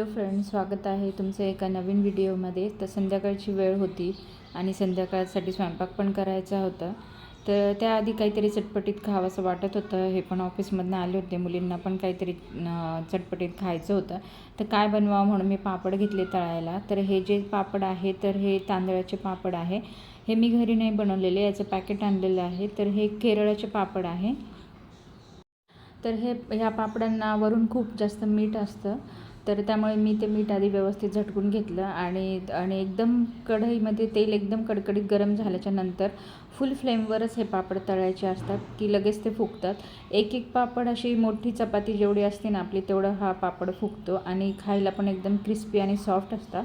Hello friend स्वागत आहे तुमचं एका नवीन व्हिडिओमध्ये. तर संध्याकाळची वेळ होती आणि संध्याकाळसाठी स्वयंपाक पण करायचा होता. तर त्याआधी काहीतरी चटपटीत खावंसं वाटत होतं. हे पण ऑफिसमधनं आले होते. मुलींना पण काहीतरी चटपटीत खायचं होतं. तर काय बनवावं म्हणून मी पापड घेतले तळायला. तर हे जे पापड आहे तर हे तांदळाचे पापड आहे. हे मी घरी नाही बनवलेले. याचं पॅकेट आणलेलं आहे. तर हे केरळाचे पापड आहे. तर हे ह्या पापडांना वरून खूप जास्त मीठ असतं. तर त्यामुळे मी ते मीठ आधी व्यवस्थित झटकून घेतलं आणि आणि एकदम कढईमध्ये तेल एकदम कडकडीत गरम झाल्याच्यानंतर फुल फ्लेमवरच हे पापड तळायचे असतात की लगेच ते फुगतात. एक एक पापड अशी मोठी चपाती जेवढी असते ना आपली तेवढं हा पापड फुगतो आणि खायला पण एकदम क्रिस्पी आणि सॉफ्ट असतात.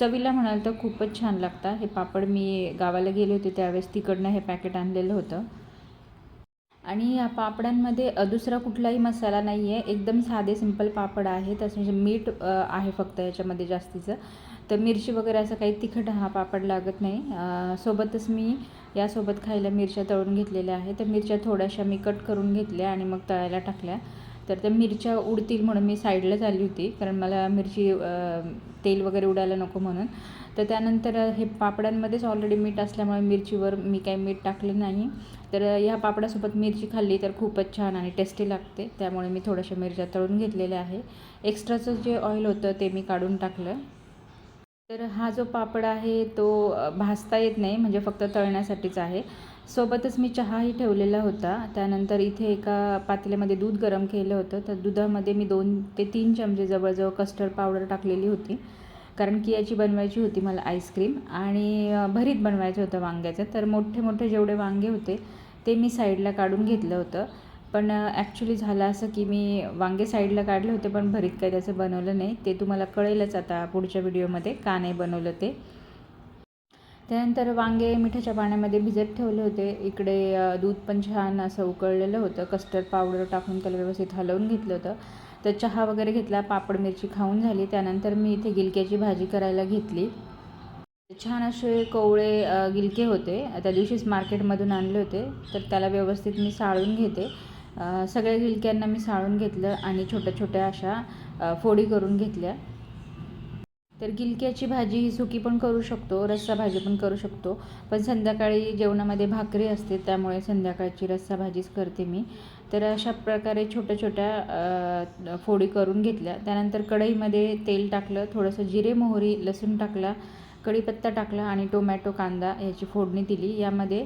चवीला म्हणाल तर खूपच छान लागतात. हे पापड मी गावाला गेले होते त्यावेळेस तिकडनं हे पॅकेट आणलेलं होतं. आणि या पापडांमध्ये दुसरा कुठलाही मसाला नाही आहे एकदम साधे सिंपल पापड आहे तसं म्हणजे मीठ आहे फक्त याच्यामध्ये जास्तीचं. तर मिरची वगैरे असं काही तिखट हा पापड लागत नाही. सोबतच मी यासोबत खायला मिरच्या तळून घेतलेल्या आहे तर मिरच्या थोड्याशा मी कट करून घेतल्या आणि मग तळायला टाकल्या. तर त्या मिरच्या उडतील म्हणून मी साईडलाच आली होती. कारण मला मिरची तेल वगैरे उडायला नको म्हणून. तर त्यानंतर हे पापडांमध्येच ऑलरेडी मीठ असल्यामुळे मिरचीवर मी काही मीठ टाकलं नाही. तर ह्या पापडासोबत मिरची खाल्ली तर खूपच छान आणि टेस्टी लागते. त्यामुळे मी थोड्याशा मिरच्या तळून घेतलेल्या आहे. एक्स्ट्राचं जे ऑइल होतं ते मी काढून टाकलं. तर हा जो पापड आहे तो भासता भाजता येत नाही. म्हणजे फक्त तळण्यासाठीच आहे. सोबतच मी चहाही ठेवलेला होता. त्यानंतर इथे एका पातेल्यामध्ये दूध गरम केलं होतं. तर दुधामध्ये मी दोन ते तीन चमचे जवळजवळ कस्टर्ड पावडर टाकलेली होती. कारण की याची बनवायची होती मला आईस्क्रीम आणि भरीत बनवायचं होतं वांग्याचं. तर मोठे मोठे जेवढे वांगे होते ते मी साईडला काढून घेतलं होतं. पण ॲक्च्युली झालं असं की मी वांगे साईडला काढले होते पण भरीत काही त्याचं बनवलं नाही. ते तुम्हाला कळेलच आता पुढच्या व्हिडिओमध्ये का नाही बनवलं ते. त्यानंतर वांगे मिठाच्या पाण्यामध्ये भिजत ठेवले होते. इकडे दूध पण छान असं उकळलेलं होतं. कस्टर्ड पावडर टाकून त्याला व्यवस्थित हलवून घेतलं होतं. तर चहा वगैरे घेतला पापड मिरची खाऊन झाली. त्यानंतर मी इथे गिलक्याची भाजी करायला घेतली. छान असे कोवळे गिलके होते. त्या दिवशीच मार्केटमधून आणले होते. तर त्याला व्यवस्थित मी साळून घेते. सगळ्या गिलक्यांना मी साळून घेतलं आणि छोट्या छोट्या अशा फोडी करून घेतल्या. तर गिलक्याची भाजी ही सुकी पण करू शकतो रस्सा भाजी पण करू शकतो. पण संध्याकाळी जेवणामध्ये भाकरी असते त्यामुळे संध्याकाळची रस्सा भाजीच करते मी. तर अशा प्रकारे छोट्या छोट्या फोडी करून घेतल्या. त्यानंतर कढईमध्ये तेल टाकलं थोडंसं जिरे मोहरी लसूण टाकला कढीपत्ता टाकला आणि टोमॅटो कांदा याची फोडणी दिली. यामध्ये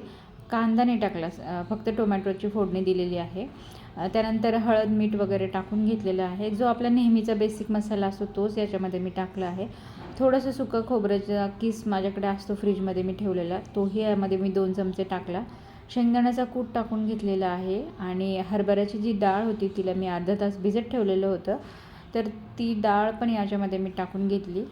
कांदा नाही टाकला फक्त टोमॅटोची फोडणी दिलेली आहे. त्यानंतर हळद मीठ वगैरे टाकून घेतलेलं आहे. जो आपला नेहमीचा बेसिक मसाला असतो तोच याच्यामध्ये मी टाकला आहे. थोडंसं सुकं खोबऱ्याचा किस माझ्याकडे असतो फ्रीजमध्ये मी ठेवलेला तोही यामध्ये मी दोन चमचे टाकला. शेंगदाण्याचा कूट टाकून घेतलेला आहे आणि हरभऱ्याची जी डाळ होती तिला मी अर्धा तास भिजत ठेवलेलं होतं. तर ती डाळ पण याच्यामध्ये मी टाकून घेतली.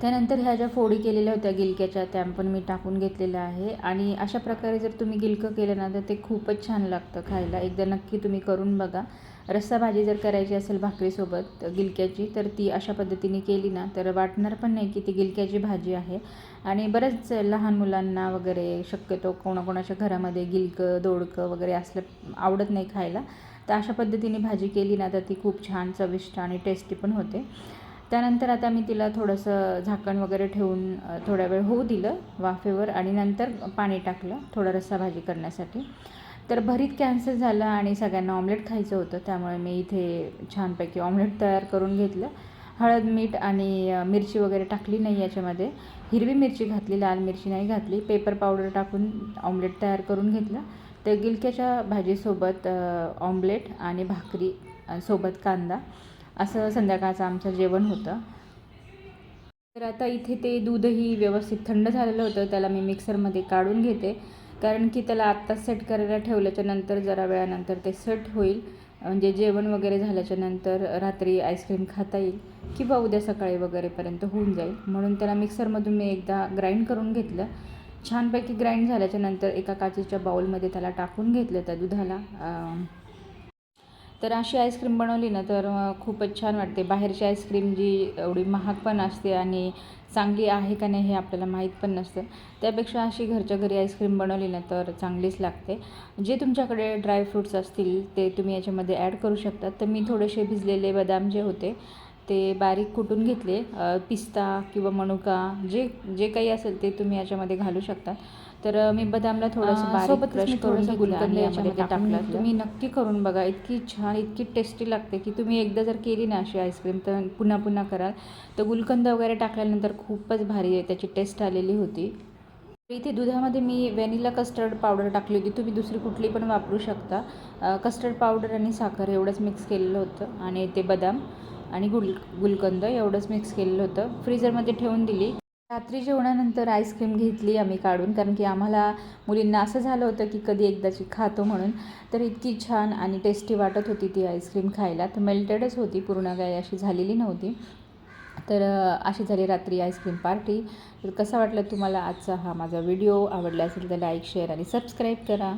त्यानंतर ह्या ज्या फोडी केलेल्या होत्या गिलक्याच्या त्या पण मी टाकून घेतलेल्या आहे. आणि अशा प्रकारे जर तुम्ही गिलकं केलं ना तर ते खूपच छान लागतं खायला. एकदा नक्की तुम्ही करून बघा. रस्सा भाजी जर करायची असेल भाकरीसोबत गिलक्याची तर ती अशा पद्धतीने केली ना तर वाटणार पण नाही की ती गिलक्याची भाजी आहे. आणि बरेच लहान मुलांना वगैरे शक्यतो कोणाकोणाच्या घरामध्ये गिलकं दोडकं वगैरे असलं आवडत नाही खायला तर अशा पद्धतीने भाजी केली ना तर ती खूप छान चविष्ट आणि टेस्टी पण होते. त्यानंतर आता मी तिला थोडंसं झाकण वगैरे ठेवून थोड्या थोडा वेळ होऊ दिलं वाफेवर आणि नंतर पाणी टाकलं थोडं रस्सा भाजी करण्यासाठी. तर भरीत कॅन्सल झालं आणि सगळ्यांना ऑमलेट खायचं होतं त्यामुळे मी इथे छानपैकी ऑमलेट तयार करून घेतलं. हळद मीठ आणि मिरची वगैरे टाकली नाही याच्यामध्ये. हिरवी मिरची घातली लाल मिरची नाही घातली. पेपर पावडर टाकून ऑमलेट तयार करून घेतलं. तर गिलक्याच्या भाजीसोबत ऑमलेट आणि भाकरी सोबत कांदा. असं संध्याकाळचं आमचं जेवण होतं. तर आता इथे ते दूधही व्यवस्थित थंड झालेलं होतं त्याला मी मिक्सरमध्ये काढून घेते. कारण की त्याला आत्ताच सेट करायला ठेवल्याच्या नंतर जरा वेळानंतर ते सेट होईल. म्हणजे जेवण वगैरे झाल्याच्यानंतर रात्री आईस्क्रीम खाता येईल किंवा उद्या सकाळी वगैरेपर्यंत होऊन जाईल. म्हणून त्याला मिक्सरमधून मी एकदा ग्राइंड करून घेतलं. छानपैकी ग्राइंड झाल्याच्यानंतर एका काचेच्या बाऊलमध्ये त्याला टाकून घेतलं त्या दुधाला. तर अशी आईस्क्रीम बनवली ना तर खूपच छान वाटते. बाहेरची आईस्क्रीम जी एवढी महाग पण असते आणि चांगली आहे का नाही हे आपल्याला माहीत पण नसतं. त्यापेक्षा अशी घरच्या घरी आईस्क्रीम बनवली ना तर चांगलीच लागते. जे तुमच्याकडे ड्रायफ्रूट्स असतील ते तुम्ही याच्यामध्ये ॲड करू शकता. तर मी थोडेसे भिजलेले बदाम जे होते ते बारीक कुटून घेतले. पिस्ता किंवा मनुका जे जे काही असेल ते तुम्ही याच्यामध्ये घालू शकता. तर मी बदामला थोडंसं बारीक क्रश करून गुलकंद याच्यामध्ये टाकलं. तुम्ही नक्की करून बघा. इतकी छान इतकी टेस्टी लागते की तुम्ही एकदा जर केली ना अशी आईस्क्रीम तर पुन्हा पुन्हा कराल. तर गुलकंद वगैरे टाकल्यानंतर खूपच भारी आहे. त्याची टेस्ट आलेली होती. इथे दुधामध्ये मी व्हॅनिला कस्टर्ड पावडर टाकली होती. तुम्ही दुसरी कुठली पण वापरू शकता. कस्टर्ड पावडर आणि साखर एवढंच मिक्स केलेलं होतं. आणि ते बदाम आणि गुल गुलकंद एवढंच मिक्स केलेलं होतं. फ्रीझरमध्ये ठेवून दिली. रात्री जेवणानंतर आईस्क्रीम घेतली आम्ही काढून कारण की आम्हाला मुलींना असं झालं होतं की कधी एकदाची खातो म्हणून. तर इतकी छान आणि टेस्टी वाटत होती ती आईस्क्रीम खायला. तर मेल्टेडच होती पूर्ण गाय अशी झालेली नव्हती. तर अशी झाली रात्री आईस्क्रीम पार्टी तर कसा वाटला तुम्हाला आजचा हा माझा व्हिडिओ आवडला असेल तर लाईक शेअर आणि सबस्क्राईब करा.